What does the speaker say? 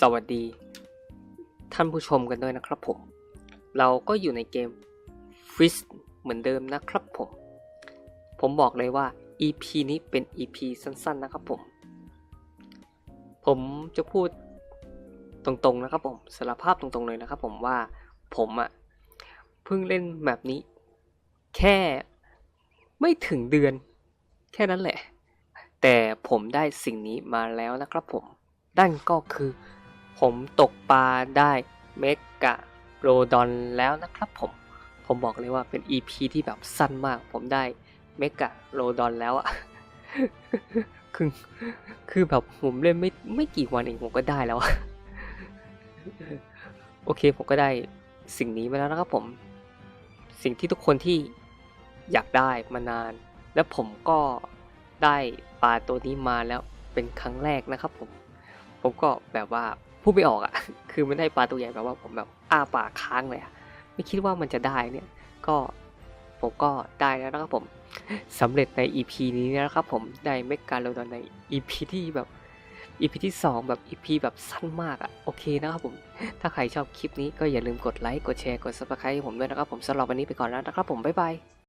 สวัสดี ท่านผู้ชมกันด้วยนะครับผม เราก็อยู่ในเกม f i s เหมือนเดิมนะครับผม ผมบอกเลยว่า EP นี้เป็น EP สั้นๆนะครับผม ผมจะพูดตรงๆนะครับผมสารภาพตรงๆเลยนะครับผมว่าผมอะเพิ่งเล่นแบบนี้ แค่ไม่ถึงเดือน แค่นั้นแหละ แต่ผมได้สิ่งนี้มาแล้วนะครับผมนั่นก็คือ ผมตกปลาได้เมกะโรดอนแล้วนะครับผม ผมบอกเลยว่าเป็น EP ที่แบบสั้นมาก ผมได้เมกะโรดอนแล้วอะคือคือแบบผมเล่นไม่ไม่กี่วันเองผมก็ได้แล้วอะโอเคผมก็ได้สิ่งนี้มาแล้วนะครับผม สิ่งที่ทุกคนที่อยากได้มานาน และผมก็ได้ปลาตัวนี้มาแล้วเป็นครั้งแรกนะครับผม ผมก็แบบว่า พูดไม่ออกอะคือมันได้ปลาตัวใหญ่แบบว่าผมแบบอ้าปากค้างเลยอะไม่คิดว่ามันจะได้เนี่ย ก็ผมก็ได้แล้วนะครับผมสำเร็จใน EP นี้นะครับผมได้เมกาโลดอนใน EP ที่แบบ EP ที่ 2 แบบ EP แบบสั้นมากอะโอเคนะครับผม ถ้าใครชอบคลิปนี้ก็อย่าลืมกดไลค์กดแชร์กด subscribe ให้ผมด้วยนะครับผมสำหรับวันนี้ไปก่อนแล้วนะครับผมบ๊ายบาย